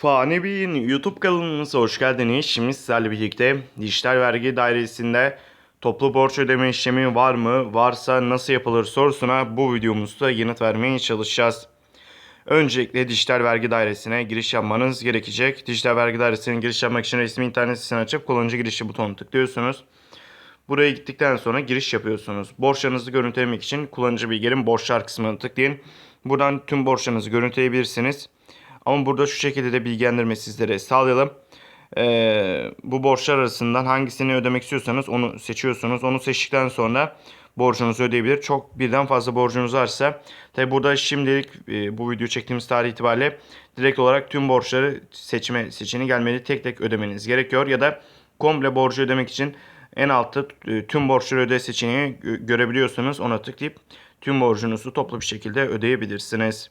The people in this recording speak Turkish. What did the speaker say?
Fani Bey'in YouTube kanalımıza hoş geldiniz. Şimdi sizlerle birlikte Dijital Vergi Dairesi'nde toplu borç ödeme işlemi var mı? Varsa nasıl yapılır sorusuna bu videomuzda yanıt vermeye çalışacağız. Öncelikle Dijital Vergi Dairesi'ne giriş yapmanız gerekecek. Dijital Vergi Dairesi'ne giriş yapmak için resmi internet sitesini açıp kullanıcı girişi butonuna tıklıyorsunuz. Buraya gittikten sonra giriş yapıyorsunuz. Borçlarınızı görüntülemek için kullanıcı bilgilerin borçlar kısmına tıklayın. Buradan tüm borçlarınızı görüntüleyebilirsiniz. Ama burada şu şekilde de bilgilendirme sizlere sağlayalım. Ee, bu borçlar arasından hangisini ödemek istiyorsanız onu seçiyorsunuz. Onu seçtikten sonra borcunuzu ödeyebilir. Çok birden fazla borcunuz varsa tabi burada şimdilik e, bu video çektiğimiz tarih itibariyle direkt olarak tüm borçları seçme seçeneği gelmeli. Tek tek ödemeniz gerekiyor ya da komple borcu ödemek için en altta e, tüm borçları öde seçeneği gö- görebiliyorsunuz. Ona tıklayıp tüm borcunuzu toplu bir şekilde ödeyebilirsiniz.